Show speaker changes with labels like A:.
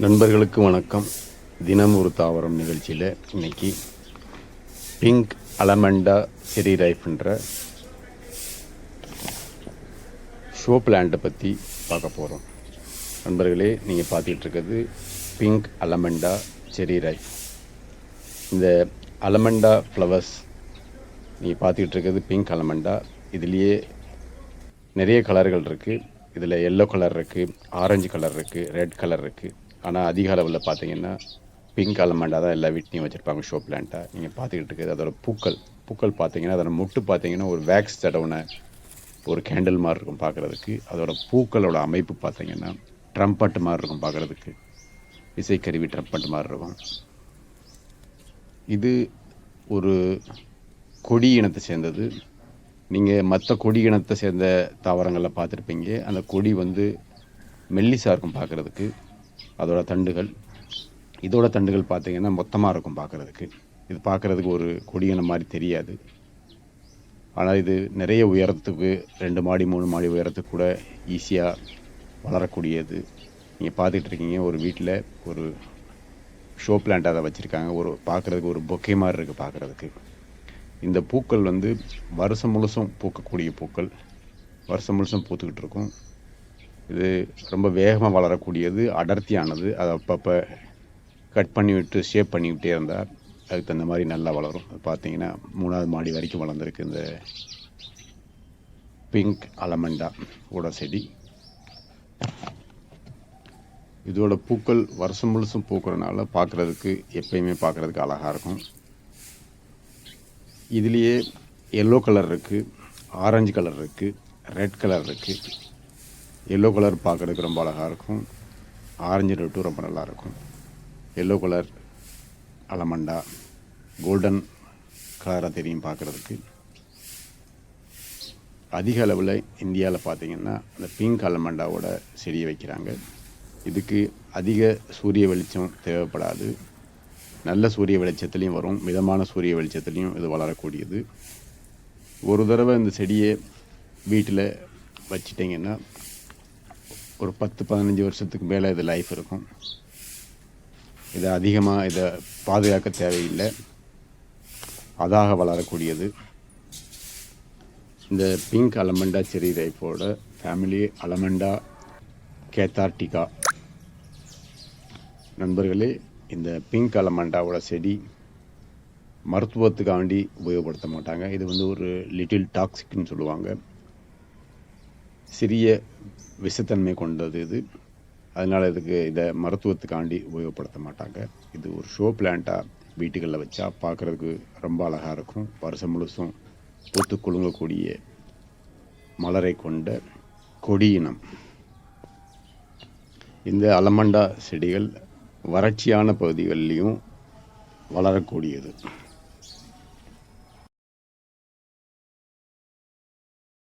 A: நண்பர்களுக்கு வணக்கம். தினம் ஒரு தாவரம் நிகழ்ச்சியில் இன்னைக்கு பிங்க் அலமண்டா செரி ரைஃப்ன்ற ஷோ பிளான்ட்டை பற்றி பார்க்க போகிறோம் நண்பர்களே நீங்கள் பார்த்துட்டுருக்கிறது பிங்க் அலமண்டா செரி ரைஃப் இந்த அலமண்டா ஃப்ளவர்ஸ் நீங்கள் பார்த்துக்கிட்டு இருக்கிறது பிங்க் அலமண்டா. இதுலேயே நிறைய கலர்கள் இருக்குது இதில் எல்லோ கலர் இருக்குது ஆரஞ்சு கலர் இருக்குது ரெட் கலர் இருக்குது ஆனால் அதிக அளவில் பார்த்தீங்கன்னா பிங்க் அலமண்டா தான் எல்லா வீட்லையும் வச்சுருப்பாங்க ஷோ பிளான்ட்டாக நீங்கள் பார்த்துக்கிட்டு இருக்குது அதோட பூக்கள். பூக்கள் பார்த்தீங்கன்னா அதோட முட்டு பார்த்தீங்கன்னா ஒரு வேக்ஸ் தடவுன ஒரு கேண்டில் மாதிரி இருக்கும் பார்க்குறதுக்கு அதோட பூக்களோட அமைப்பு பார்த்தீங்கன்னா ட்ரம்பட் மாதிரி இருக்கும் பார்க்குறதுக்கு இசைக்கருவி ட்ரம்பட் மாதிரி இருக்கும். இது ஒரு கொடி இனத்தை சேர்ந்தது. நீங்கள் மற்ற கொடி இனத்தை சேர்ந்த தாவரங்களில் பார்த்துருப்பீங்க. அந்த கொடி வந்து மெல்லிசாக இருக்கும் பார்க்குறதுக்கு அதோட தண்டுகள். இதோட தண்டுகள் பார்த்தீங்கன்னா மொத்தமாக இருக்கும் பார்க்குறதுக்கு இது பார்க்குறதுக்கு ஒரு கொடியின மாதிரி தெரியாது. ஆனால் இது நிறைய உயரத்துக்கு ரெண்டு மாடி மூணு மாடி உயரத்துக்கு கூட ஈஸியாக வளரக்கூடியது. நீங்கள் பார்த்துக்கிட்டு இருக்கீங்க ஒரு வீட்டில் ஒரு ஷோ பிளான்ட் அதை வச்சுருக்காங்க. ஒரு பார்க்குறதுக்கு ஒரு பொக்கே மாதிரி இருக்குது பார்க்குறதுக்கு இந்த பூக்கள் வந்து வருஷம் முழுசும் பூக்கக்கூடிய பூக்கள். வருஷம் முழுசும் பூத்துக்கிட்டு இருக்கும். இது ரொம்ப வேகமாக வளரக்கூடியது அடர்த்தியானது. அதை அப்பப்போ கட் பண்ணி விட்டு ஷேப் பண்ணிக்கிட்டே இருந்தால் அதுக்கு தகுந்த மாதிரி நல்லா வளரும். பார்த்தீங்கன்னா மூணாவது மாடி வரைக்கும் வளர்ந்துருக்கு இந்த பிங்க் அலமண்டா ஓட செடி. இதோட பூக்கள் வருஷம் முழுசும் பூக்கிறனால பார்க்குறதுக்கு எப்பயுமே பார்க்குறதுக்கு அழகாக இருக்கும். இதுலேயே எல்லோ கலர் இருக்குது ஆரஞ்சு கலர் இருக்குது ரெட் கலர் இருக்குது எல்லோ கலர் பார்க்குறதுக்கு ரொம்ப அழகாக இருக்கும் ஆரஞ்சு ரெட்டும் ரொம்ப நல்லா இருக்கும் எல்லோ கலர் அலமண்டா கோல்டன் கலராக தெரியும் பார்க்குறதுக்கு அதிக அளவில் இந்தியாவில் பார்த்திங்கன்னா அந்த பிங்க் அலமண்டாவோட செடியை வைக்கிறாங்க இதுக்கு அதிக சூரிய வெளிச்சம் தேவைப்படாது நல்ல சூரிய வெளிச்சத்துலேயும் வரும் மிதமான சூரிய வெளிச்சத்துலேயும் இது வளரக்கூடியது ஒரு தடவை இந்த செடியை வீட்டில் வச்சிட்டிங்கன்னா ஒரு பத்து பதினஞ்சு வருஷத்துக்கு மேலே இது லைஃப் இருக்கும். இதை அதிகமாக இதை பாதுகாக்க தேவையில்லை. அதாக வளரக்கூடியது. இந்த பிங்க் அலமண்டா செரி ரைப்போட ஃபேமிலி அலமண்டா கேத்தார்டிகா நண்பர்களே இந்த பிங்க் அலமண்டாவோட செடி மருத்துவத்துக்காண்டி உபயோகப்படுத்த மாட்டாங்க. இது வந்து ஒரு லிட்டில் டாக்ஸிக்னு சொல்லுவாங்க. சிறிய விஷத்தன்மை கொண்டது இது. அதனால் இதுக்கு இதை மருத்துவத்துக்காண்டி உபயோகப்படுத்த மாட்டாங்க. இது ஒரு ஷோ பிளான்ட்டாக வீட்டுகளில் வச்சா பார்க்குறதுக்கு ரொம்ப அழகாக இருக்கும். வருஷம் முழுசும் பூத்து குலுங்கக்கூடிய மலரை கொண்ட கொடியினம் இந்த அலமண்டா செடிகள் வறட்சியான பகுதிகளிலையும் வளரக்கூடியது.